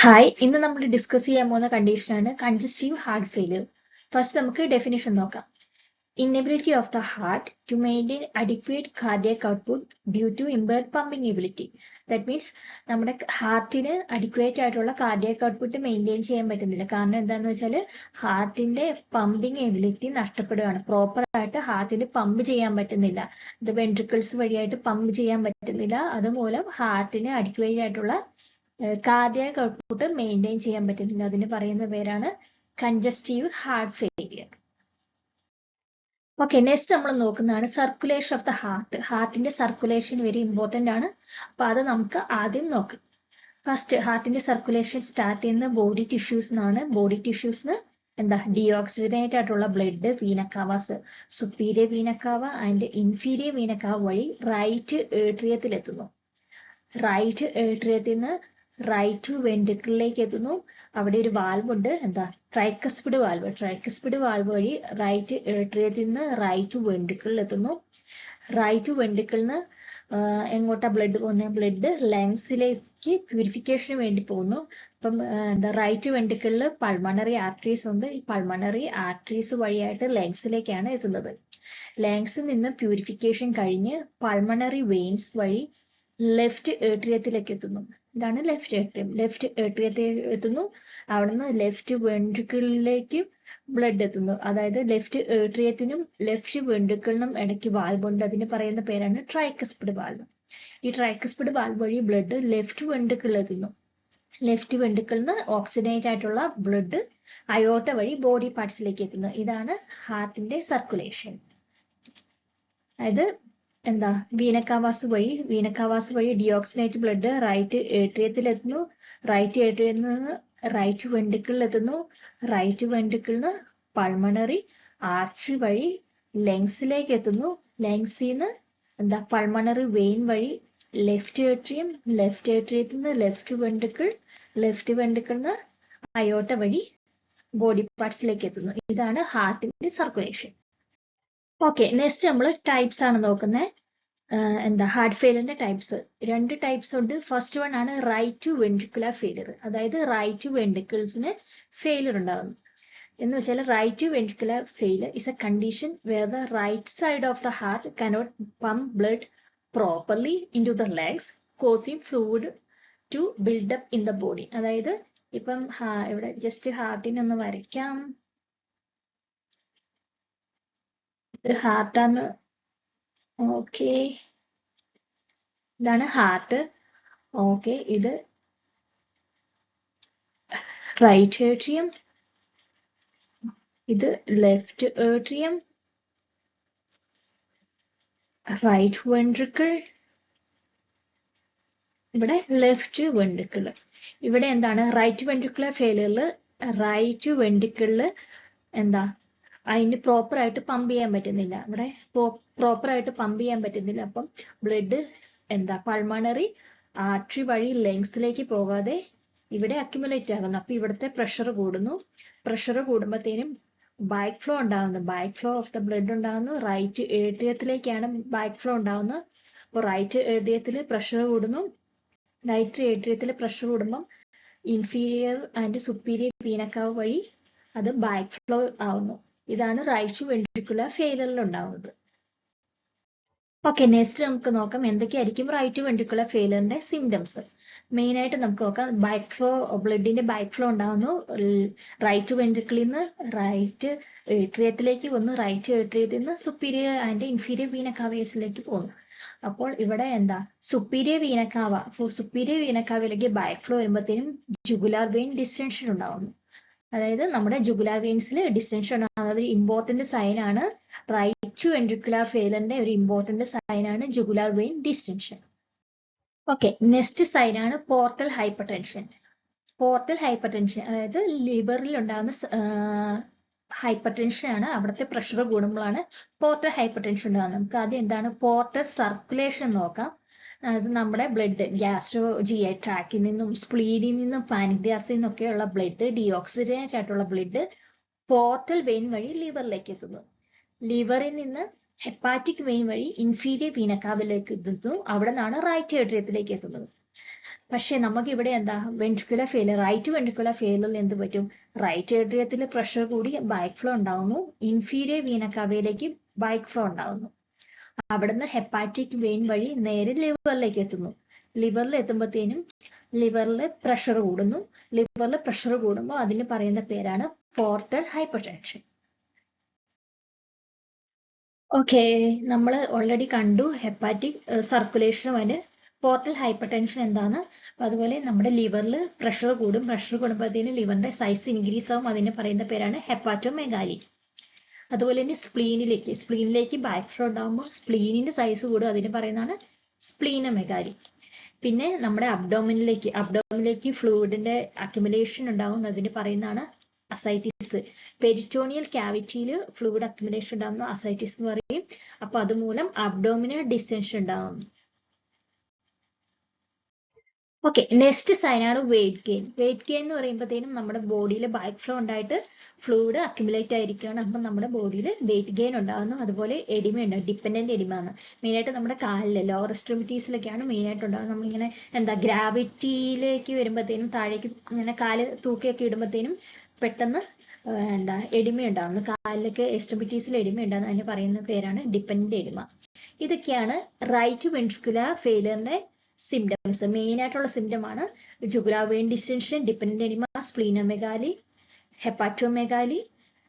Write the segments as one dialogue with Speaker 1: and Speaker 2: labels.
Speaker 1: Hi ഇന്ന് നമ്മൾ discuss ചെയ്യാൻ പോകുന്ന കണ്ടീഷനാണ് കൺജസ്റ്റീവ് ഹാർട്ട് ഫെയിലിയർ ഫസ്റ്റ് നമുക്ക് ഡെഫിനേഷൻ നോക്കാം. Inability of the heart to maintain adequate cardiac output due to impaired pumping ability that means നമ്മുടെ ഹാർട്ടിന് അഡിക്വേറ്റ് ആയിട്ടുള്ള കാർഡിയക് ഔട്ട്പുട്ട് മെയിന്റെയിൻ ചെയ്യാൻ പറ്റുന്നില്ല. കാരണം എന്താണെന്ന് വെച്ചാൽ ഹാർട്ടിന്റെ പമ്പിംഗ് എബിലിറ്റി നഷ്ടപ്പെടുകയാണ്. പ്രോപ്പർ ആയിട്ട് ഹാർട്ടിന് പമ്പ് ചെയ്യാൻ പറ്റുന്നില്ല. ഇത് വെൻട്രിക്കിൾസ് വഴിയായിട്ട് പമ്പ് ചെയ്യാൻ പറ്റുന്നില്ല. അതുമൂലം ഹാർട്ടിന് അഡിക്വേറ്റ് ആയിട്ടുള്ള കാർഡിയക് ഔട്ട്പുട്ട് മെയിന്റെയിൻ ചെയ്യാൻ പറ്റുന്നില്ല അതിന് പറയുന്ന പേരാണ് congestive heart failure okay next നമ്മൾ നോക്കുന്നതാണ് സർക്കുലേഷൻ ഓഫ് ദ ഹാർട്ട് ഹാർട്ടിന്റെ സർക്കുലേഷൻ വെരി ഇമ്പോർട്ടന്റ് ആണ്. അപ്പൊ അത് നമുക്ക് ആദ്യം നോക്കാം. ഫസ്റ്റ് ഹാർട്ടിന്റെ സർക്കുലേഷൻ സ്റ്റാർട്ട് ചെയ്യുന്ന ബോഡി ടിഷ്യൂസ് എന്നാണ് ബോഡി ടിഷ്യൂസ് എന്താ? ഡിയോക്സിജനേറ്റ് ആയിട്ടുള്ള blood vena cavas superior vena cava and inferior vena cava വഴി റൈറ്റ് ഏട്രിയത്തിൽ എത്തുന്നു റൈറ്റ് ഏട്രിയത്തിൽ നിന്ന് റൈറ്റ് വെൻട്രിക്കിളിലേക്ക് എത്തുന്നു. അവിടെ ഒരു വാൽവ് ഉണ്ട്. എന്താ? ട്രൈക്കസ്പിഡ് വാൽവ് ട്രൈക്കസ്പിഡ് വാൽവ് വഴി റൈറ്റ് ഏട്രിയത്തിൽ നിന്ന് റൈറ്റ് വെൻട്രിക്കിളിൽ എത്തുന്നു. റൈറ്റ് വെൻട്രിക്കിളിൽ നിന്ന് എങ്ങോട്ടാ ബ്ലഡ് പോകുന്നത് ബ്ലഡ് ലങ്സിലേക്ക് പ്യൂരിഫിക്കേഷന് വേണ്ടി പോകുന്നു. അപ്പം എന്താ റൈറ്റ് വെൻട്രിക്കിളിൽ പൾമണറി ആർട്ടറീസ് ഉണ്ട്. ഈ പൾമണറി ആർട്ടറീസ് വഴിയായിട്ട് ലങ്സിലേക്കാണ് എത്തുന്നത്. ലങ്സിൽ നിന്ന് പ്യൂരിഫിക്കേഷൻ കഴിഞ്ഞ് പൾമണറി വെയിൻസ് വഴി ലെഫ്റ്റ് ഏട്രിയത്തിലേക്ക് എത്തുന്നു. ഇതാണ് ലെഫ്റ്റ് ഏട്രിയം ലെഫ്റ്റ് ഏട്രിയത്തിൽ എത്തുന്നു. അവിടുന്ന് ലെഫ്റ്റ് വെൻട്രിക്കിളിലേക്ക് ബ്ലഡ് എത്തുന്നു. അതായത് ലെഫ്റ്റ് ഏട്രിയത്തിനും ലെഫ്റ്റ് വെൻട്രിക്കിളിനും ഇടയ്ക്ക് വാൽവ് ഉണ്ട്. അതിന് പറയുന്ന പേരാണ് ട്രൈക്കസ്പിഡ് വാൽവ് ഈ ട്രൈക്കസ്പിഡ് വാൽവ് വഴി ബ്ലഡ് ലെഫ്റ്റ് വെൻട്രിക്കിളിൽ എത്തുന്നു. ലെഫ്റ്റ് വെൻട്രിക്കിളിൽ നിന്ന് ഓക്സിഡേറ്റ് ആയിട്ടുള്ള ബ്ലഡ് അയോട്ട വഴി ബോഡി പാർട്സിലേക്ക് എത്തുന്നു. ഇതാണ് ഹാർട്ടിന്റെ സർക്കുലേഷൻ അതായത് എന്താ വീനക്കാവാസ് വഴി വീനക്കാവാസ് വഴി ഡിയോക്സിനേറ്റ് ബ്ലഡ് റൈറ്റ് ഏട്രിയത്തിൽ എത്തുന്നു റൈറ്റ് ഏട്രിയത്തിൽ നിന്ന് റൈറ്റ് വെണ്ടിക്കിളിൽ എത്തുന്നു റൈറ്റ് വെൻട്രിക്കിളിൽ നിന്ന് പൾമണറി ആർച്ച് വഴി ലെങ്സിലേക്ക് എത്തുന്നു ലങ്സിൽ നിന്ന് എന്താ പൾമണറി വെയിൻ വഴി ലെഫ്റ്റ് ഏട്രിയം ലെഫ്റ്റ് ഏട്രിയത്തിൽ നിന്ന് ലെഫ്റ്റ് വെണ്ടിക്കിൾ ലെഫ്റ്റ് വെൻട്രിക്കിളിൽ നിന്ന് അയോട്ട വഴി ബോഡി പാർട്സിലേക്ക് എത്തുന്നു ഇതാണ് ഹാർട്ടിന്റെ സർക്കുലേഷൻ ഓക്കെ നെക്സ്റ്റ് നമ്മൾ ടൈപ്സ് ആണ് നോക്കുന്നത് എന്താ ഹാർട്ട് ഫെയിലിന്റെ ടൈപ്സ് രണ്ട് ടൈപ്സ് ഉണ്ട്. ഫസ്റ്റ് വൺ ആണ് റൈറ്റ് ടു വെൻട്രിക്കുലർ ഫെയിലിയർ അതായത് റൈറ്റ് ടു വെൻട്രിക്കിൾസിന് ഫെയിലർ ഉണ്ടാകുന്നു എന്ന് വെച്ചാൽ right to ventricular failure is a condition where the right side of the heart cannot pump blood properly into the legs causing fluid to build up in the body അതായത് ഇപ്പം ഇവിടെ just ഹാർട്ടിനൊന്ന് വരയ്ക്കാം. ഇത് ഹാർട്ടാന്ന് okay ഇതാണ് heart okay ഇത് right atrium ഇത് left atrium right ventricle ഇവിടെ ലെഫ്റ്റ് വെൻട്രിക്കിൾ ഇവിടെ എന്താണ്? റൈറ്റ് വെൻട്രിക്കുലർ ഫെയിലിയറിൽ റൈറ്റ് വെൻട്രിക്കിളിൽ എന്താ? അതിന് പ്രോപ്പർ ആയിട്ട് പമ്പ് ചെയ്യാൻ പറ്റുന്നില്ല. ഇവിടെ പ്രോപ്പർ ആയിട്ട് പമ്പ് ചെയ്യാൻ പറ്റുന്നില്ല. അപ്പം ബ്ലഡ് എന്താ പൾമണറി ആർട്ടറി വഴി ലങ്സിലേക്ക് പോകാതെ ഇവിടെ അക്യുമുലേറ്റ് ആകുന്നു. അപ്പൊ ഇവിടുത്തെ പ്രഷർ കൂടുന്നു. പ്രഷർ കൂടുമ്പോഴത്തേനും ബാക്ക് ഫ്ലോ ഉണ്ടാകുന്നു. Back flow of the blood ഉണ്ടാകുന്നു. റൈറ്റ് ഏട്രിയത്തിലേക്കാണ് ബാക്ക് ഫ്ലോ ഉണ്ടാകുന്നത്. അപ്പോൾ റൈറ്റ് ഏട്രിയത്തിൽ പ്രഷർ കൂടുന്നു. റൈറ്റ് ഏട്രിയത്തിൽ പ്രഷർ കൂടുമ്പം inferior and superior vena cava വഴി അത് ബാക്ക് ഫ്ലോ ആവുന്നു. ഇതാണ് റൈറ്റ് വെൻട്രിക്കുലർ ഫെയിലറിൽ ഉണ്ടാവുന്നത് ഓക്കെ നെക്സ്റ്റ് നമുക്ക് നോക്കാം എന്തൊക്കെയായിരിക്കും റൈറ്റ് വെൻട്രിക്കുലർ ഫെയിലറിന്റെ സിംറ്റംസ് മെയിൻ ആയിട്ട് നമുക്ക് നോക്കാം ബാക്ക് ഫ്ലോ ബ്ലഡിന്റെ ബാക്ക് ഫ്ലോ ഉണ്ടാകുന്നു റൈറ്റ് വെൻട്രിക്കിളിൽ നിന്ന് റൈറ്റ് ഏട്രിയത്തിലേക്ക് വന്ന് റൈറ്റ് ഏട്രിയത്തിൽ നിന്ന് സുപ്പീരിയർ ആൻഡ് ഇൻഫീരിയർ വീനക്കാവേസിലേക്ക് പോകുന്നു. അപ്പോൾ ഇവിടെ എന്താ? സുപ്പീരിയർ വീനക്കാവ സുപ്പീരിയർ വീനക്കാവയിലേക്ക് ബാക്ക് ഫ്ലോ വരുമ്പോഴത്തേനും ജുഗുലാർ വെയിൻ ഡിസ്റ്റൻഷൻ ഉണ്ടാവുന്നു. അതായത് നമ്മുടെ ജുഗുലാർ വെയിൻസിൽ ഡിസ്റ്റൻഷൻ ഉണ്ടാകുന്നത് ഇമ്പോർട്ടന്റ് സൈൻ ആണ്. റൈറ്റ് ടു വെൻട്രിക്കുലാർ ഫെയിലറിന്റെ ഒരു ഇമ്പോർട്ടന്റ് സൈൻ ആണ് jugular vein distension okay next sign ആണ് portal hypertension portal hypertension അതായത് ലിവറിൽ ഉണ്ടാകുന്ന ഹൈപ്പർ ടെൻഷൻ ആണ് അവിടുത്തെ പ്രഷർ കൂടുമ്പോഴാണ് പോർട്ടൽ ഹൈപ്പർ ടെൻഷൻ ഉണ്ടാകുന്നത്. നമുക്ക് ആദ്യം എന്താണ്? പോർട്ടൽ സർക്കുലേഷൻ നോക്കാം. അത് നമ്മുടെ ബ്ലഡ് ഗ്യാസ്ട്രോ ജി ഐ ട്രാക്കിൽ നിന്നും സ്പ്ലീനിൽ നിന്നും പാനിഗ്രാസിൽ നിന്നൊക്കെയുള്ള blood deoxygenate blood portal vein വഴി ലിവറിലേക്ക് എത്തുന്നു. ലിവറിൽ നിന്ന് ഹെപ്പാറ്റിക് വെയിൻ വഴി ഇൻഫീരിയർ വീനക്കാവിലേക്ക് എത്തുന്നു. അവിടെ നിന്നാണ് റൈറ്റ് ഏട്രിയത്തിലേക്ക് എത്തുന്നത്. പക്ഷെ നമുക്ക് ഇവിടെ എന്താ വെൻട്രിക്കുലർ ഫെയിലർ റൈറ്റ് വെൻട്രിക്കുലർ ഫെയിലറിൽ എന്ത് പറ്റും? റൈറ്റ് ഏട്രിയത്തിൽ പ്രഷർ കൂടി ബൈക്ക് ഫ്ലോ ഉണ്ടാവുന്നു. ഇൻഫീരിയർ വീന കവയിലേക്ക് ബൈക്ക് ഫ്ലോ ഉണ്ടാവുന്നു. അവിടുന്ന് ഹെപ്പാറ്റിക് വെയിൻ വഴി നേരെ ലിവറിലേക്ക് എത്തുന്നു. ലിവറിൽ എത്തുമ്പോഴത്തേനും ലിവറിൽ പ്രഷർ കൂടുന്നു. ലിവറിൽ പ്രഷർ കൂടുമ്പോൾ അതിന് പറയുന്ന പേരാണ് പോർട്ടൽ ഹൈപ്പർ ടെൻഷൻ ഓക്കെ നമ്മൾ ഓൾറെഡി കണ്ടു ഹെപ്പാറ്റിക് സർക്കുലേഷൻ അതിന് പോർട്ടൽ ഹൈപ്പർ ടെൻഷൻ എന്താണ്? അപ്പൊ അതുപോലെ നമ്മുടെ ലിവറിൽ പ്രഷർ കൂടും. പ്രഷർ കൂടുമ്പോഴത്തേന് ലിവറിന്റെ സൈസ് ഇൻക്രീസ് ആവും. അതിന് പറയുന്ന പേരാണ് ഹെപ്പാറ്റോമെഗാലി അതുപോലെ തന്നെ സ്പ്ലീനിലേക്ക് സ്പ്ലീനിലേക്ക് ബാക്ക് ഫ്ലോ ഉണ്ടാകുമ്പോൾ സ്പ്ലീനിന്റെ സൈസ് കൂടും അതിന് പറയുന്നതാണ് സ്പ്ലീനമെഗാലി പിന്നെ നമ്മുടെ അബ്ഡോമിനിലേക്ക് അബ്ഡോമിനിലേക്ക് ഫ്ലൂയിഡിന്റെ അക്യുമുലേഷൻ ഉണ്ടാവും. അതിന് പറയുന്നതാണ് അസൈറ്റിസ് പെരിറ്റോണിയൽ കാവിറ്റിയിൽ ഫ്ലൂയിഡ് അക്യുമുലേഷൻ ഉണ്ടാകുന്ന അസൈറ്റിസ് എന്ന് പറയും. അപ്പൊ അതുമൂലം അബ്ഡോമിനൽ ഡിസ്റ്റൻഷൻ ഉണ്ടാകും ഓക്കെ നെക്സ്റ്റ് സൈനാണ് വെയിറ്റ് ഗെയിൻ വെയിറ്റ് ഗെയിൻ എന്ന് പറയുമ്പോഴത്തേനും നമ്മുടെ ബോഡിയിൽ ബാക്ക് ഫ്ലോ ഉണ്ടായിട്ട് ഫ്ലൂയിഡ് അക്യുമുലേറ്റ് ആയിരിക്കുകയാണ്. അപ്പം നമ്മുടെ ബോഡിയിൽ വെയിറ്റ് ഗെയിൻ ഉണ്ടാകുന്നു. അതുപോലെ എഡിമ ഉണ്ടാകും ഡിപ്പെൻഡന്റ് എഡിമ ആണ് മെയിനായിട്ട് നമ്മുടെ കാലിൽ ലോവർ എക്സ്ട്രിമിറ്റീസിലൊക്കെയാണ് മെയിനായിട്ട് ഉണ്ടാകുന്നത് നമ്മളിങ്ങനെ എന്താ ഗ്രാവിറ്റിയിലേക്ക് വരുമ്പോഴത്തേനും താഴേക്ക് ഇങ്ങനെ കാൽ തൂക്കിയൊക്കെ ഇടുമ്പോഴത്തേനും പെട്ടെന്ന് എന്താ എഡിമ ഉണ്ടാകുന്നു കാലിലൊക്കെ എക്സ്ട്രിമിറ്റീസിൽ എഡിമ ഉണ്ടാകുന്നു അതിന് പറയുന്ന പേരാണ് ഡിപ്പെൻഡന്റ് എഡിമ ഇതൊക്കെയാണ് റൈറ്റ് വെൻട്രിക്കുലർ ഫെയിലറിന്റെ സിംറ്റംസ് മെയിൻ ആയിട്ടുള്ള സിംറ്റം ആണ് jugular vein distension dependent oedema splenomegaly hepatomegaly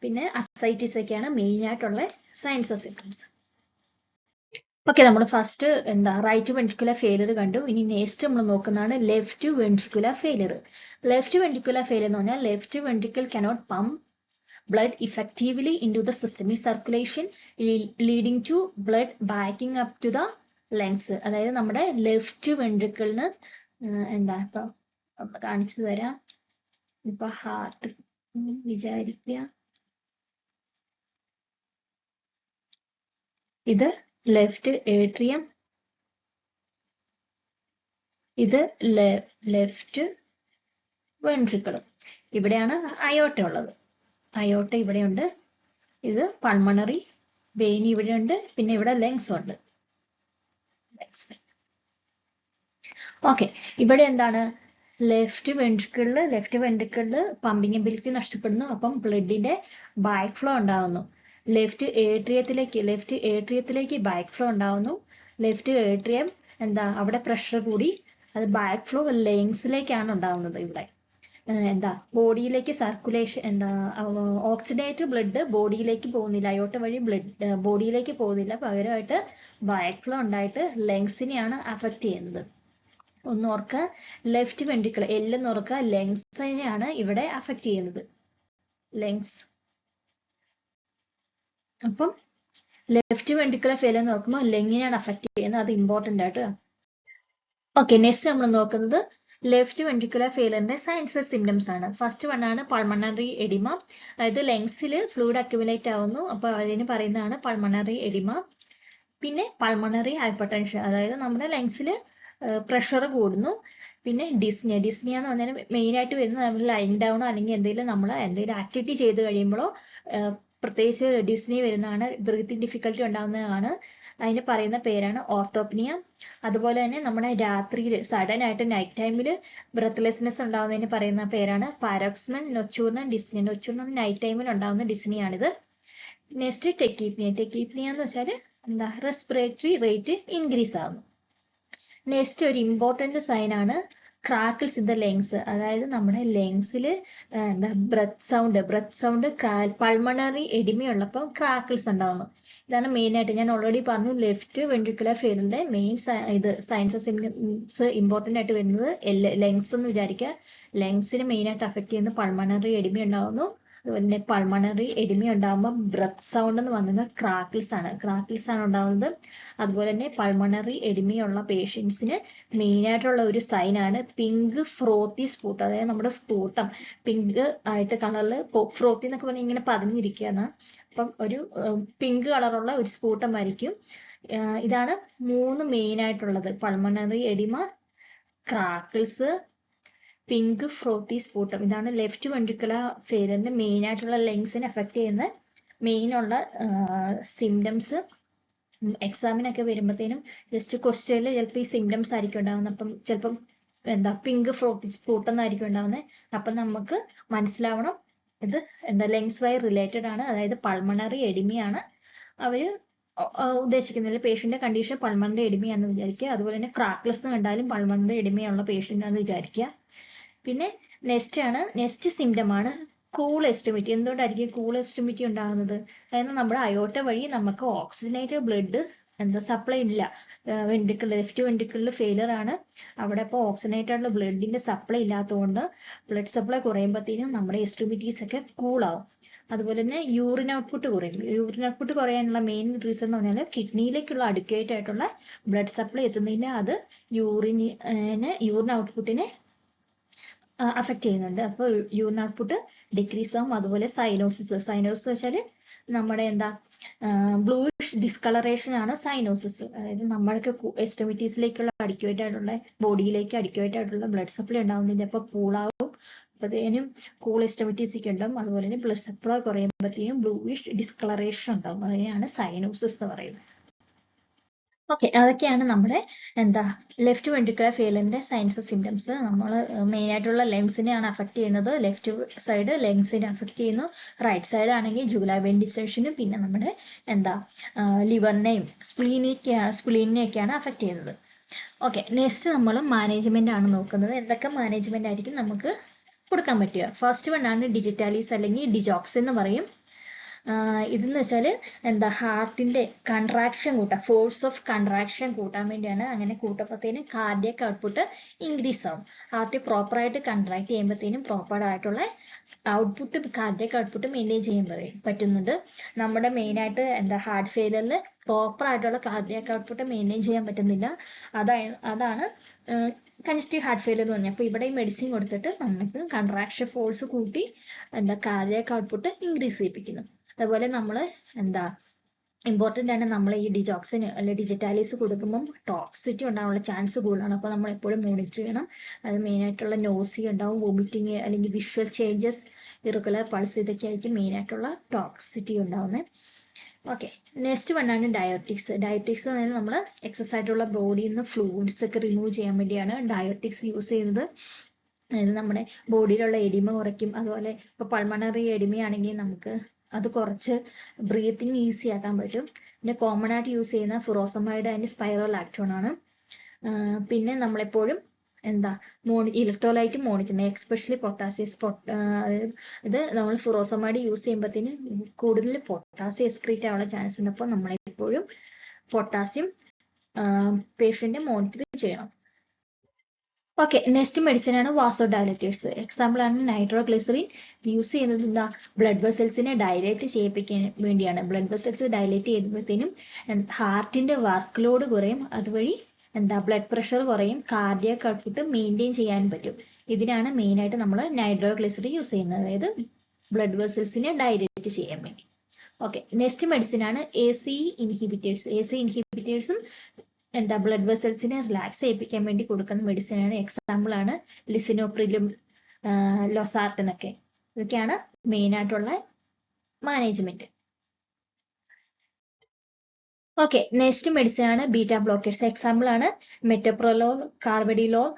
Speaker 1: പിന്നെ അസൈറ്റിസ് ഒക്കെയാണ് മെയിൻ ആയിട്ടുള്ള സയൻസ് സിംറ്റംസ് ഓക്കെ നമ്മൾ ഫസ്റ്റ് എന്താ റൈറ്റ് വെൻട്രിക്കുലർ ഫെയിലിയർ കണ്ടു. ഇനി നെക്സ്റ്റ് നമ്മൾ നോക്കുന്നതാണ് left ventricular failure left ventricular failure എന്ന് പറഞ്ഞാൽ left ventricle cannot pump blood effectively into the systemic circulation leading to blood backing up to the lungs. അതായത് നമ്മുടെ ലെഫ്റ്റ് വെൻട്രിക്കിളിന് എന്താ ഇപ്പൊ കാണിച്ചു തരാം. ഇപ്പൊ ഹാർട്ട് വിചാരിക്കുക ഇത് ലെഫ്റ്റ് ഏട്രിയം ഇത് ലെഫ്റ്റ് വെൻട്രിക്കിൾ ഇവിടെയാണ് അയോട്ട ഉള്ളത്. അയോട്ട ഇവിടെയുണ്ട്. ഇത് പൾമണറി വെയിൻ ഇവിടെയുണ്ട്. പിന്നെ ഇവിടെ ലെങ്സ് ഉണ്ട്. ഓക്കെ ഇവിടെ എന്താണ് ലെഫ്റ്റ് വെൻട്രിക്കിളിൽ ലെഫ്റ്റ് വെൻട്രിക്കിളിൽ പമ്പിങ് എബിലിറ്റി നഷ്ടപ്പെടുന്നു. അപ്പം ബ്ലഡിന്റെ ബാക്ക് ഫ്ലോ ഉണ്ടാവുന്നു. ലെഫ്റ്റ് ഏട്രിയത്തിലേക്ക് ലെഫ്റ്റ് ഏട്രിയത്തിലേക്ക് ബാക്ക് ഫ്ലോ ഉണ്ടാവുന്നു. ലെഫ്റ്റ് ഏട്രിയം എന്താ അവിടെ പ്രഷർ കൂടി. അത് ബാക്ക് ഫ്ലോ ലെങ്സിലേക്കാണ് ഉണ്ടാവുന്നത് ഇവിടെ. എന്താ ബോഡിയിലേക്ക് സർക്കുലേഷൻ എന്താ ഓക്സിഡേറ്റഡ് ബ്ലഡ് ബോഡിയിലേക്ക് പോകുന്നില്ല. അയോട്ട വഴി ബ്ലഡ് ബോഡിയിലേക്ക് പോകുന്നില്ല. പകരമായിട്ട് ബാക്ക് ഫ്ലോ ഉണ്ടായിട്ട് ലെങ്സിനെയാണ് അഫക്റ്റ് ചെയ്യുന്നത്. ഒന്ന് ഓർക്കുക ലെഫ്റ്റ് വെൻട്രിക്കിൾ എല്ലെന്ന് ഓർക്കുക ലെങ്സിനെയാണ് ഇവിടെ അഫക്റ്റ് ചെയ്യുന്നത്. ലെങ്സ് അപ്പം ലെഫ്റ്റ് വെൻട്രിക്കുലർ എന്ന് നോക്കുമ്പോൾ ലെങ്ങിനെയാണ് അഫക്റ്റ് ചെയ്യുന്നത്. അത് ഇമ്പോർട്ടന്റ് ആയിട്ട് ഓക്കെ നെക്സ്റ്റ് നമ്മൾ നോക്കുന്നത് ലെഫ്റ്റ് വെൻട്രിക്കുലർ ഫെയിലറിന്റെ സയൻസ് സിംറ്റംസ് ആണ്. ഫസ്റ്റ് വൺ ആണ് പൾമണറി എഡിമ അതായത് ലെങ്സിൽ ഫ്ലൂയിഡ് അക്യുമുലേറ്റ് ആവുന്നു. അപ്പോൾ അതിന് പറയുന്നതാണ് പൾമണറി എഡിമ പിന്നെ പൾമണറി ഹൈപ്പർടെൻഷൻ അതായത് നമ്മുടെ ലെങ്സിൽ പ്രഷർ കൂടുന്നു. പിന്നെ ഡിസ്നിയ ഡിസ്നിയ എന്ന് പറഞ്ഞാൽ മെയിൻ ആയിട്ട് വരുന്നത് നമ്മൾ ലൈൻ ഡൗൺ അല്ലെങ്കിൽ എന്തെങ്കിലും നമ്മൾ എന്തെങ്കിലും ആക്ടിവിറ്റി ചെയ്ത് കഴിയുമ്പോഴോ പ്രത്യേകിച്ച് ഡിസ്നി വരുന്നതാണ് ബ്രീത്തിങ് ഡിഫിക്കൽറ്റി ഉണ്ടാകുന്നതാണ് അതിന് പറയുന്ന പേരാണ് ഓർത്തോപ്നിയ അതുപോലെ തന്നെ നമ്മുടെ രാത്രിയിൽ സഡൻ ആയിട്ട് നൈറ്റ് ടൈമിൽ ബ്രത്ത്ലെസ്നെസ് ഉണ്ടാകുന്നതിന് പറയുന്ന പേരാണ് പാരോക്സ്മൽ നൊച്ചൂർണ ഡിസ്നി നൊച്ചൂർണ നൈറ്റ് ടൈമിൽ ഉണ്ടാകുന്ന ഡിസ്നിയാണിത് നെക്സ്റ്റ് ടെക്കീപ്നിയ ടെക്കീപ്നിയ എന്ന് വെച്ചാൽ എന്താ? റെസ്പിറേറ്ററി റേറ്റ് ഇൻക്രീസ് ആകുന്നു നെക്സ്റ്റ് ഒരു ഇമ്പോർട്ടന്റ് സൈൻ ആണ് ക്രാക്കിൾസ് ഇൻ ദ ലെങ്സ് അതായത് നമ്മുടെ ലെങ്സിൽ എന്താ breath sound breath sound pulmonary എഡിമയുള്ളപ്പോൾ crackles ഉണ്ടാകുന്നു ഇതാണ് മെയിൻ ആയിട്ട് ഞാൻ ഓൾറെഡി പറഞ്ഞു ലെഫ്റ്റ് വെൻട്രിക്കുലർ ഫെയിലിന്റെ മെയിൻ ഇത് സയൻസ് സിംറ്റംസ് ഇമ്പോർട്ടന്റ് ആയിട്ട് വരുന്നത് ലെങ്സ് എന്ന് വിചാരിക്കുക. ലെങ്സിന് മെയിൻ ആയിട്ട് അഫക്റ്റ് ചെയ്യുന്ന പൾമണറി എഡിമ ഉണ്ടാകുന്നു അതുപോലെ പൾമണറി എഡിമി ഉണ്ടാകുമ്പോൾ ബ്രത്ത് സൗണ്ട് എന്ന് പറയുന്നത് ക്രാക്കിൾസ് ആണ്. ക്രാക്കിൾസ് ആണ് ഉണ്ടാകുന്നത് അതുപോലെ തന്നെ പൾമണറി എഡിമയുള്ള പേഷ്യൻസിന് മെയിൻ ആയിട്ടുള്ള ഒരു സൈൻ ആണ് പിങ്ക് ഫ്രോത്തി സ്പൂട്ട് അതായത് നമ്മുടെ സ്പൂട്ടം പിങ്ക് ആയിട്ട് കളറിൽ ഫ്രോത്തി എന്നൊക്കെ പറഞ്ഞാൽ ഇങ്ങനെ പതിഞ്ഞിരിക്കുകയാണ്. അപ്പം ഒരു പിങ്ക് കളറുള്ള ഒരു സ്പൂട്ടം ആയിരിക്കും. ഇതാണ് മൂന്ന് മെയിൻ ആയിട്ടുള്ളത്. Pulmonary oedema crackles pink frothy sputum ഇതാണ് ലെഫ്റ്റ് വെൻട്രിക്കുലർ ഫെയിലിന്റെ മെയിൻ ആയിട്ടുള്ള ലെങ്സിനെ അഫക്റ്റ് ചെയ്യുന്ന മെയിൻ ഉള്ള സിംറ്റംസ് എക്സാമിനൊക്കെ വരുമ്പോഴത്തേനും ജസ്റ്റ് ക്വസ്റ്റ്യനിൽ ചിലപ്പോൾ ഈ സിംറ്റംസ് ആയിരിക്കും ഉണ്ടാകുന്നത് അപ്പം ചിലപ്പം എന്താ പിങ്ക് ഫ്രോട്ടി സ്പൂട്ടം എന്നായിരിക്കും ഉണ്ടാവുന്നത് അപ്പൊ നമുക്ക് മനസ്സിലാവണം ഇത് എന്താ ലെങ്സ് വൈ റിലേറ്റഡ് ആണ്. അതായത് പൾമണറി എഡിമിയാണ് അവർ ഉദ്ദേശിക്കുന്നില്ല പേഷ്യന്റെ കണ്ടീഷൻ പൾമണറി എഡിമിയാണെന്ന് വിചാരിക്കുക. അതുപോലെ തന്നെ ക്രാക്ലെസ് കണ്ടാലും പൾമണറി എഡിമിയുള്ള പേഷ്യന്റ് ആണെന്ന് വിചാരിക്കുക. പിന്നെ നെക്സ്റ്റ് ആണ് നെക്സ്റ്റ് സിംറ്റം ആണ് കൂൾ എസ്റ്റിമിറ്റി എന്തുകൊണ്ടായിരിക്കും കൂൾ എസ്റ്റിമിറ്റി ഉണ്ടാകുന്നത്? അതായത് നമ്മുടെ അയോട്ട വഴി നമുക്ക് ഓക്സിജനേറ്റഡ് ബ്ലഡ് എന്താ സപ്ലൈ ഇല്ല. വെൻട്രിക്കിൾ ലെഫ്റ്റ് വെൻട്രിക്കിളിൽ ഫെയിലർ ആണ്. അവിടെ ഇപ്പോൾ ഓക്സിജനേറ്റഡ് ബ്ലഡിന്റെ സപ്ലൈ ഇല്ലാത്തതുകൊണ്ട് ബ്ലഡ് സപ്ലൈ കുറയുമ്പോഴത്തേനും നമ്മുടെ എസ്റ്റിമിറ്റീസ് ഒക്കെ കൂൾ ആവും. അതുപോലെ തന്നെ യൂറിൻ ഔട്ട്പുട്ട് കുറയും. യൂറിൻ ഔട്ട്പുട്ട് കുറയാനുള്ള മെയിൻ റീസൺ എന്ന് പറഞ്ഞാൽ കിഡ്നിയിലേക്കുള്ള അഡ്യൂക്കേറ്റ് ആയിട്ടുള്ള ബ്ലഡ് സപ്ലൈ എത്തുന്നില്ല അത് യൂറിന് യൂറിൻ ഔട്ട്പുട്ടിനെ അഫക്റ്റ് ചെയ്യുന്നുണ്ട്. അപ്പോൾ യൂറിൻ ഔട്ട്പുട്ട് ഡിക്രീസ് ആവും. അതുപോലെ സൈനോസിസ് സൈനോസിസ് വെച്ചാൽ നമ്മുടെ എന്താ ബ്ലൂഷ് ഡിസ്കളറേഷൻ ആണ് സൈനോസിസ് അതായത് നമ്മൾക്ക് എസ്റ്റോമിറ്റീസിലേക്കുള്ള അഡിക്വേറ്റ് ആയിട്ടുള്ള ബോഡിയിലേക്ക് അഡിക്വേറ്റ് ആയിട്ടുള്ള ബ്ലഡ് സപ്ലൈ ഉണ്ടാവുന്നില്ല അപ്പോൾ കൂളാവും. അപ്പോഴത്തേനും കൂൾ എസ്റ്റോമിറ്റീസ് ഒക്കെ ഉണ്ടാവും. അതുപോലെ തന്നെ ബ്ലഡ് സപ്ലൈ കുറയുമ്പോഴത്തേനും ബ്ലൂയിഷ് ഡിസ്കളറേഷൻ ഉണ്ടാവും. അതിനെയാണ് സൈനോസിസ് എന്ന് പറയുന്നത്. ഓക്കെ അതൊക്കെയാണ് നമ്മുടെ എന്താ ലെഫ്റ്റ് വെൻട്രിക്കുലർ ഫെയിലിന്റെ സയൻസ് സിംറ്റംസ് നമ്മൾ മെയിൻ ആയിട്ടുള്ള ലെങ്സിനെയാണ് അഫക്ട് ചെയ്യുന്നത്. ലെഫ്റ്റ് സൈഡ് ലെങ്സിനെ അഫക്ട് ചെയ്യുന്നു. റൈറ്റ് സൈഡ് ആണെങ്കിൽ ജൂല വെൻഡിസേഷനും പിന്നെ നമ്മുടെ എന്താ ലിവറിനെയും സ്പ്ലീനെയൊക്കെയാണ് സ്പ്ലീനിനെയൊക്കെയാണ് അഫക്ട് ചെയ്യുന്നത്. ഓക്കെ നെക്സ്റ്റ് നമ്മൾ മാനേജ്മെന്റ് ആണ് നോക്കുന്നത്. എന്തൊക്കെ മാനേജ്മെന്റ് ആയിരിക്കും നമുക്ക് കൊടുക്കാൻ പറ്റുക? ഫസ്റ്റ് വൺ ആണ് ഡിജിറ്റാലിസ് അല്ലെങ്കിൽ ഡിജോക്സ് എന്ന് പറയും. ഇതെന്ന് വെച്ചാൽ എന്താ ഹാർട്ടിന്റെ കൺട്രാക്ഷൻ കൂട്ടാം ഫോഴ്സ് ഓഫ് കൺട്രാക്ഷൻ കൂട്ടാൻ വേണ്ടിയാണ് അങ്ങനെ കൂട്ടപ്പത്തേനും കാർഡിയക് ഔട്ട്പുട്ട് ഇൻക്രീസ് ആവും. ഹാർട്ട് പ്രോപ്പറായിട്ട് കൺട്രാക്ട് ചെയ്യുമ്പോഴത്തേനും പ്രോപ്പർ ആയിട്ടുള്ള ഔട്ട്പുട്ട് കാർഡിയക് ഔട്ട്പുട്ട് മെയിന്റെയിൻ ചെയ്യാൻ പറയും പറ്റുന്നത്. നമ്മുടെ മെയിൻ ആയിട്ട് എന്താ ഹാർട്ട് ഫെയിലിയറിൽ പ്രോപ്പർ ആയിട്ടുള്ള കാർഡിയക് ഔട്ട്പുട്ട് മെയിന്റെയിൻ ചെയ്യാൻ പറ്റുന്നില്ല. അതായ അതാണ് കൺസ്റ്റീവ് ഹാർട്ട് ഫെയിലിയർ എന്ന് പറഞ്ഞാൽ അപ്പോൾ ഇവിടെ മെഡിസിൻ കൊടുത്തിട്ട് നമുക്ക് കൺട്രാക്ഷൻ ഫോഴ്സ് കൂട്ടി എന്താ കാർഡിയക് ഔട്ട്പുട്ട് ഇൻക്രീസ് ചെയ്യിപ്പിക്കുന്നു. അതുപോലെ നമ്മൾ എന്താ ഇമ്പോർട്ടന്റ് ആണ് നമ്മൾ ഈ ഡിജോക്സിന് അല്ലെ ഡിജിറ്റാലിസ് കൊടുക്കുമ്പം ടോക്സിറ്റി ഉണ്ടാവാനുള്ള ചാൻസ് കൂടുതലാണ്. അപ്പോൾ നമ്മൾ എപ്പോഴും മോണിറ്റർ ചെയ്യണം. അത് മെയിൻ ആയിട്ടുള്ള നോസി ഉണ്ടാവും വോമിറ്റിങ് അല്ലെങ്കിൽ വിഷ്വൽ ചേഞ്ചസ് ഇറഗുലർ പൾസ് ഇതൊക്കെ ആയിരിക്കും മെയിൻ ആയിട്ടുള്ള ടോക്സിറ്റി ഉണ്ടാവുന്നത് ഓക്കെ നെക്സ്റ്റ് വൺ ആണ് ഡയോട്ടിക്സ് ഡയോട്ടിക്സ് എന്ന് പറഞ്ഞാൽ നമ്മൾ എക്സസ് ആയിട്ടുള്ള ബോഡിയിൽ നിന്ന് ഫ്ലൂയിഡ്സ് ഒക്കെ റിമൂവ് ചെയ്യാൻ വേണ്ടിയാണ് ഡയോട്ടിക്സ് യൂസ് ചെയ്യുന്നത്. അതായത് നമ്മുടെ ബോഡിയിലുള്ള എഡിമ കുറയ്ക്കും. അതുപോലെ ഇപ്പോൾ പൾമണറി എഡിമയാണെങ്കിൽ നമുക്ക് അത് കുറച്ച് ബ്രീത്തിങ് ഈസി ആക്കാൻ പറ്റും. പിന്നെ കോമൺ ആയിട്ട് യൂസ് ചെയ്യുന്ന ഫുറോസമൈഡ് ആൻഡ് സ്പൈറോലാക്ടോൺ ആണ്. ആഹ് പിന്നെ നമ്മളെപ്പോഴും എന്താ മോണി ഇലക്ട്രോലൈറ്റ് മോണിക്കുന്നത് എക്സ്പെഷ്യലി പൊട്ടാസ്യസ് ഇത് നമ്മൾ ഫുറോസമൈഡ് യൂസ് ചെയ്യുമ്പോഴത്തേന് കൂടുതൽ പൊട്ടാസ്യം എക്സ്ക്രീറ്റ് ആവാനുള്ള ചാൻസ് ഉണ്ട് അപ്പോൾ നമ്മളെപ്പോഴും പൊട്ടാസ്യം പേഷ്യന്റ് മോണിറ്റർ ചെയ്യണം. ഓക്കെ നെക്സ്റ്റ് മെഡിസിൻ ആണ് വാസോ ഡയലറ്റേഴ്സ് എക്സാമ്പിൾ ആണ് നൈട്രോഗ്ലിസറിൻ യൂസ് ചെയ്യുന്നത് എന്താ? ബ്ലഡ് വെസൽസിനെ ഡയലേറ്റ് ചെയ്യിപ്പിക്കാൻ വേണ്ടിയാണ്. ബ്ലഡ് വെസൽസ് ഡയലേറ്റ് ചെയ്യുമ്പോഴത്തേനും ഹാർട്ടിന്റെ വർക്ക് ലോഡ് കുറയും. അതുവഴി എന്താ? ബ്ലഡ് പ്രഷർ കുറയും. കാർഡിയക് ഔട്ട്പുട്ട് മെയിന്റെയിൻ ചെയ്യാൻ പറ്റും. ഇതിനാണ് മെയിൻ ആയിട്ട് നമ്മൾ നൈട്രോഗ്ലിസറിൻ യൂസ് ചെയ്യുന്നത്. അതായത് ബ്ലഡ് വെസൽസിനെ ഡയലേറ്റ് ചെയ്യാൻ വേണ്ടി. ഓക്കെ നെക്സ്റ്റ് മെഡിസിൻ ആണ് A C inhibitors A C ഇൻഹിബിറ്റേഴ്സും എന്താ ബ്ലഡ് വെസൽസിനെ റിലാക്സ് ചെയ്യിപ്പിക്കാൻ വേണ്ടി കൊടുക്കുന്ന മെഡിസിൻ ആണ് എക്സാമ്പിൾ ആണ് ലിസിനോപ്രിലും ലൊസാർട്ടനൊക്കെ ഇതൊക്കെയാണ് മെയിൻ ആയിട്ടുള്ള മാനേജ്മെന്റ് ഓക്കെ നെക്സ്റ്റ് മെഡിസിൻ ആണ് ബീറ്റ ബ്ലോക്കേഴ്സ് എക്സാമ്പിൾ ആണ് മെറ്റപ്രോലോൾ കാർബഡിലോൾ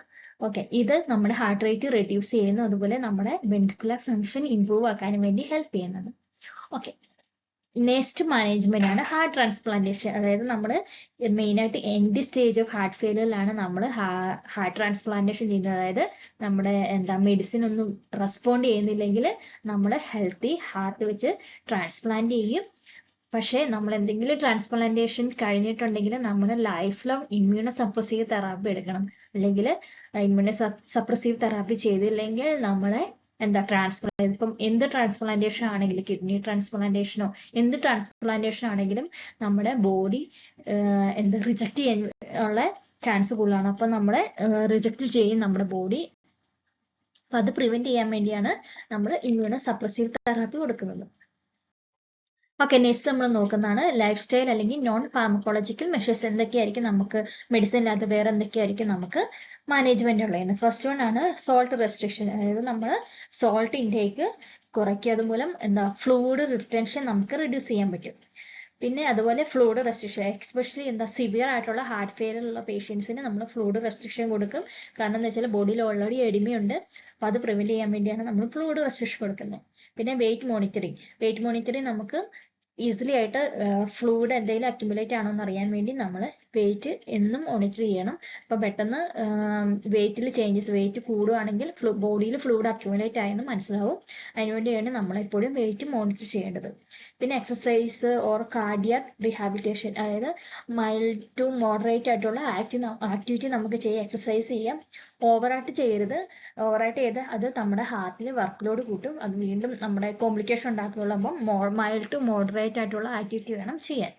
Speaker 1: ഓക്കെ ഇത് നമ്മുടെ ഹാർട്ട് റേറ്റ് റെഡ്യൂസ് ചെയ്യുന്നു. അതുപോലെ നമ്മുടെ വെന്റിക്കുലർ ഫംഗ്ഷൻ ഇംപ്രൂവ് ആക്കാനും വേണ്ടി ഹെൽപ്പ് ചെയ്യുന്നത് ഓക്കെ നെക്സ്റ്റ് മാനേജ്മെന്റ് ആണ് ഹാർട്ട് ട്രാൻസ്പ്ലാന്റേഷൻ അതായത് നമ്മൾ മെയിൻ ആയിട്ട് എൻഡ് സ്റ്റേജ് ഓഫ് ഹാർട്ട് ഫെയിലിയറിലാണ് നമ്മൾ ഹാർട്ട് ട്രാൻസ്പ്ലാന്റേഷൻ ചെയ്യുന്നത്. അതായത് നമ്മുടെ എന്താ മെഡിസിൻ ഒന്നും റെസ്പോണ്ട് ചെയ്യുന്നില്ലെങ്കിൽ നമ്മൾ ഹെൽത്തി ഹാർട്ട് വെച്ച് ട്രാൻസ്പ്ലാന്റ് ചെയ്യും. പക്ഷേ നമ്മൾ എന്തെങ്കിലും ട്രാൻസ്പ്ലാന്റേഷൻ കഴിഞ്ഞിട്ടുണ്ടെങ്കിൽ നമ്മൾ life long immuno suppressive therapy എടുക്കണം. അല്ലെങ്കിൽ ഇമ്മ്യൂണോ സപ്രസീവ് തെറാപ്പി ചെയ്തില്ലെങ്കിൽ നമ്മളെ എന്താ ട്രാൻസ്പ്ലാന്റ് ഇപ്പം എന്ത് ട്രാൻസ്പ്ലാന്റേഷൻ ആണെങ്കിലും കിഡ്നി ട്രാൻസ്പ്ലാന്റേഷനോ എന്ത് ട്രാൻസ്പ്ലാന്റേഷൻ ആണെങ്കിലും നമ്മുടെ ബോഡി എന്താ റിജക്ട് ചെയ്യാൻ ഉള്ള ചാൻസ് കൂടുതലാണ്. അപ്പൊ നമ്മളെ റിജക്ട് ചെയ്യും നമ്മുടെ ബോഡി അപ്പൊ അത് പ്രിവെന്റ് ചെയ്യാൻ വേണ്ടിയാണ് നമ്മൾ ഇമ്മ്യൂണോ സപ്രസീവ് തെറാപ്പി കൊടുക്കുന്നത്. ഓക്കെ നെക്സ്റ്റ് നമ്മൾ നോക്കുന്നതാണ് ലൈഫ് സ്റ്റൈൽ അല്ലെങ്കിൽ നോൺ ഫാർമക്കോളജിക്കൽ മെഷേഴ്സ് എന്തൊക്കെയായിരിക്കും നമുക്ക് മെഡിസിൻ ഇല്ലാതെ വേറെ എന്തൊക്കെയായിരിക്കും നമുക്ക് മാനേജ്മെന്റ് ഉള്ളത് ഫസ്റ്റ് വൺ ആണ് സോൾട്ട് റെസ്ട്രിക്ഷൻ അതായത് നമ്മൾ സോൾട്ട് ഇൻടേക്ക് കുറയ്ക്കുക. അതുമൂലം എന്താ ഫ്ലൂയിഡ് റിട്ടൻഷൻ നമുക്ക് റിഡ്യൂസ് ചെയ്യാൻ പറ്റും. പിന്നെ അതുപോലെ ഫ്ലൂഡ് റെസ്ട്രിക്ഷൻ എക്സ്പെഷ്യലി എന്താ സിവിയർ ആയിട്ടുള്ള ഹാർട്ട് ഫെയിലർ ഉള്ള പേഷ്യൻസിന് നമ്മൾ ഫ്ലൂഡ് റെസ്ട്രിക്ഷൻ കൊടുക്കും. കാരണം എന്താ വെച്ചാൽ ബോഡിയിൽ ഓൾറെഡി എഡിമയുണ്ട് അപ്പോൾ അത് പ്രിവെന്റ് ചെയ്യാൻ വേണ്ടിയാണ് നമ്മൾ ഫ്ലൂഡ് റെസ്ട്രിക്ഷൻ കൊടുക്കുന്നത്. പിന്നെ വെയിറ്റ് മോണിറ്ററിങ് വെയിറ്റ് മോണിറ്ററിങ് നമുക്ക് ഈസിലി ആയിട്ട് ഫ്ലൂയിഡ് എന്തെങ്കിലും അക്യുമുലേറ്റ് ആണോ എന്ന് അറിയാൻ വേണ്ടി നമ്മൾ വെയിറ്റ് എന്നും മോണിറ്റർ ചെയ്യണം. അപ്പോൾ പെട്ടെന്ന് വെയിറ്റിൽ ചേഞ്ചസ് വെയിറ്റ് കൂടുകയാണെങ്കിൽ ഫ്ലൂ ബോഡിയിൽ ഫ്ലൂയിഡ് അക്യുമുലേറ്റ് ആയെന്ന് മനസ്സിലാവും. അതിനുവേണ്ടിയാണ് നമ്മൾ എപ്പോഴും വെയിറ്റ് മോണിറ്റർ ചെയ്യേണ്ടത്. പിന്നെ എക്സസൈസ് ഓർ കാർഡിയാക് റീഹാബിലിറ്റേഷൻ അതായത് മൈൽഡ് ടു മോഡറേറ്റ് ആയിട്ടുള്ള ആക്ടി ആക്ടിവിറ്റി നമുക്ക് ചെയ്യാം. എക്സസൈസ് ചെയ്യാം. ഓവറായിട്ട് ചെയ്യരുത്. ഓവറായിട്ട് ചെയ്ത് അത് നമ്മുടെ ഹാർട്ടിൽ വർക്ക് ലോഡ് കൂട്ടും. അത് വീണ്ടും നമ്മുടെ കോംപ്ലിക്കേഷൻ ഉണ്ടാക്കുമ്പോൾ മൈൽഡ് ടു മോഡറേറ്റ് ആയിട്ടുള്ള ആക്ടിവിറ്റി വേണം ചെയ്യാൻ.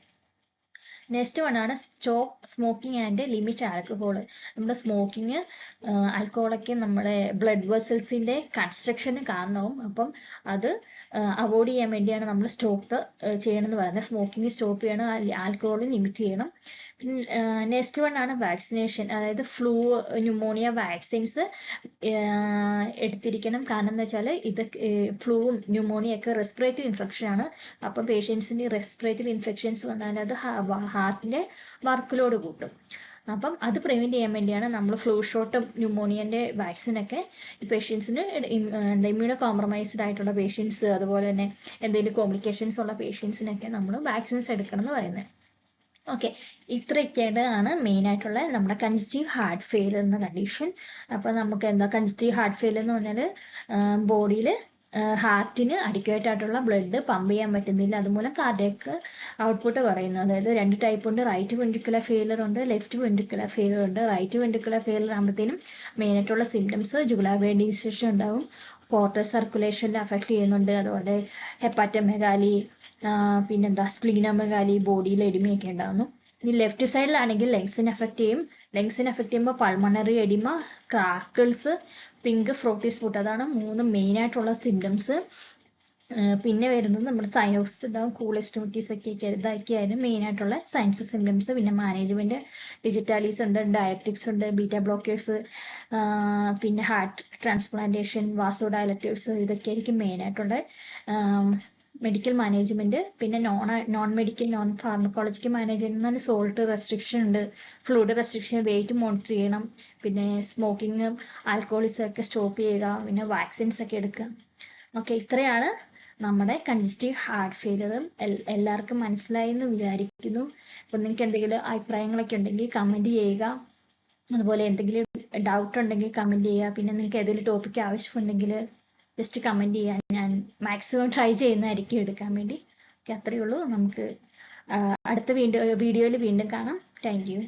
Speaker 1: നെക്സ്റ്റ് വൺ ആണ് stop smoking and limit alcohol നമ്മുടെ സ്മോക്കിങ് ആൽക്കഹോളൊക്കെ നമ്മുടെ ബ്ലഡ് വെസൽസിന്റെ കൺസ്ട്രക്ഷന് കാരണവും അപ്പം അത് അവോയ്ഡ് ചെയ്യാൻ വേണ്ടിയാണ് നമ്മൾ സ്റ്റോപ്പ് ചെയ്യണമെന്ന് പറയുന്നത്. സ്മോക്കിംഗ് സ്റ്റോപ്പ് ചെയ്യണം ആൽക്കഹോൾ ലിമിറ്റ് ചെയ്യണം. നെക്സ്റ്റ് വൺ ആണ് വാക്സിനേഷൻ അതായത് ഫ്ലൂ ന്യൂമോണിയ വാക്സിൻസ് എടുത്തിരിക്കണം. കാരണം എന്ന് വെച്ചാൽ ഇത് ഫ്ലൂവും ന്യൂമോണിയ ഒക്കെ റെസ്പിറേറ്ററി ഇൻഫെക്ഷൻ ആണ്. അപ്പം പേഷ്യൻസിന് റെസ്പിറേറ്ററി ഇൻഫെക്ഷൻസ് വന്നാൽ അത് ഹാർട്ടിന്റെ വർക്ക് ലോഡ് കൂട്ടും. അപ്പം അത് പ്രിവെന്റ് ചെയ്യാൻ വേണ്ടിയാണ് നമ്മൾ ഫ്ലൂ ഷോട്ടും ന്യൂമോണിയന്റെ വാക്സിൻ ഒക്കെ പേഷ്യൻസിന് എന്താ ഇമ്മ്യൂണോ കോംപ്രമൈസ്ഡ് ആയിട്ടുള്ള പേഷ്യൻസ് അതുപോലെ തന്നെ എന്തെങ്കിലും കോംപ്ലിക്കേഷൻസ് ഉള്ള പേഷ്യൻസിനൊക്കെ നമ്മൾ വാക്സിൻസ് എടുക്കണം എന്ന് പറയുന്നത് ഓക്കെ ഇത്രയൊക്കെയാണ് മെയിൻ ആയിട്ടുള്ള നമ്മുടെ കൺജസ്റ്റീവ് ഹാർട്ട് ഫെയിൽ എന്ന കണ്ടീഷൻ അപ്പോൾ നമുക്ക് എന്താ കൺജസ്റ്റീവ് ഹാർട്ട് ഫെയിൽ എന്ന് പറഞ്ഞാൽ ബോഡിയിൽ ഹാർട്ടിന് അഡിക്വേറ്റ് ആയിട്ടുള്ള ബ്ലഡ് പമ്പ് ചെയ്യാൻ പറ്റുന്നില്ല. അതുമൂലം കാർഡിയക്ക് ഔട്ട്പുട്ട് കുറയുന്നു. അതായത് രണ്ട് ടൈപ്പ് ഉണ്ട്. റൈറ്റ് വെൻട്രിക്കുലർ ഫെയിലർ ഉണ്ട് ലെഫ്റ്റ് വെൻട്രിക്കുലർ ഫെയിലർ ഉണ്ട്. റൈറ്റ് വെൻട്രിക്കുലർ ഫെയിലർ ആകുമ്പോഴത്തേനും മെയിൻ ആയിട്ടുള്ള സിംറ്റംസ് ജുഗുലാർ distension ഉണ്ടാവും. പോർട്ടർ സർക്കുലേഷനിൽ അഫക്റ്റ് ചെയ്യുന്നുണ്ട്. അതുപോലെ ഹെപ്പാറ്റമെഗാലി പിന്നെന്താ സ്പ്ലീനമകാലി ബോഡിയിൽ എഡിമയൊക്കെ ഉണ്ടാകുന്നു ഇനി ലെഫ്റ്റ് സൈഡിലാണെങ്കിൽ ലെങ്സിനെ അഫക്റ്റ് ചെയ്യും. ലെങ്സിനെ അഫക്റ്റ് ചെയ്യുമ്പോൾ pulmonary oedema crackles pink frothy sputum അതാണ് മൂന്ന് മെയിൻ ആയിട്ടുള്ള സിംറ്റംസ് പിന്നെ വരുന്നത് നമ്മുടെ സൈനോസ് ഉണ്ടാവും കൂളിസ്റ്റോട്ടീസ് ഒക്കെ ഇതൊക്കെയായിരുന്നു മെയിൻ ആയിട്ടുള്ള സയൻസ് സിംറ്റംസ് പിന്നെ മാനേജ്മെന്റ് ഡിജിറ്റാലീസ് ഉണ്ട് ഡയബറ്റിക്സ് ഉണ്ട് ബീറ്റ ബ്ലോക്കേഴ്സ് പിന്നെ ഹാർട്ട് ട്രാൻസ്പ്ലാന്റേഷൻ വാസോ ഇതൊക്കെ ആയിരിക്കും മെയിൻ ആയിട്ടുള്ള മെഡിക്കൽ മാനേജ്മെന്റ് പിന്നെ non non medical non pharmacological management salt restriction ഉണ്ട്. ഫ്ലൂഡ് റെസ്ട്രിക്ഷൻ വെയിറ്റ് മോണിറ്റർ ചെയ്യണം. പിന്നെ സ്മോക്കിംഗ് ആൽക്കോളിസം ഒക്കെ സ്റ്റോപ്പ് ചെയ്യുക. പിന്നെ വാക്സിൻസ് ഒക്കെ എടുക്കുക. ഓക്കെ ഇത്രയാണ് നമ്മുടെ കൺജസ്റ്റീവ് ഹാർട്ട് ഫെയിലിയർ എല്ലാവർക്കും മനസ്സിലായി എന്ന് വിചാരിക്കുന്നു. അപ്പം നിങ്ങൾക്ക് എന്തെങ്കിലും അഭിപ്രായങ്ങളൊക്കെ ഉണ്ടെങ്കിൽ കമന്റ് ചെയ്യുക. അതുപോലെ എന്തെങ്കിലും ഡൗട്ട് ഉണ്ടെങ്കിൽ കമന്റ് ചെയ്യുക. പിന്നെ നിങ്ങൾക്ക് ഏതെങ്കിലും ടോപ്പിക് ആവശ്യമുണ്ടെങ്കിൽ ജസ്റ്റ് കമന്റ് ചെയ്യാൻ മാക്സിമം ട്രൈ ചെയ്യുന്നതായിരിക്കും എടുക്കാൻ വേണ്ടി. ഓക്കെ അത്രയേ ഉള്ളൂ. നമുക്ക് അടുത്ത വീഡിയോ വീഡിയോയിൽ വീണ്ടും കാണാം. Thank you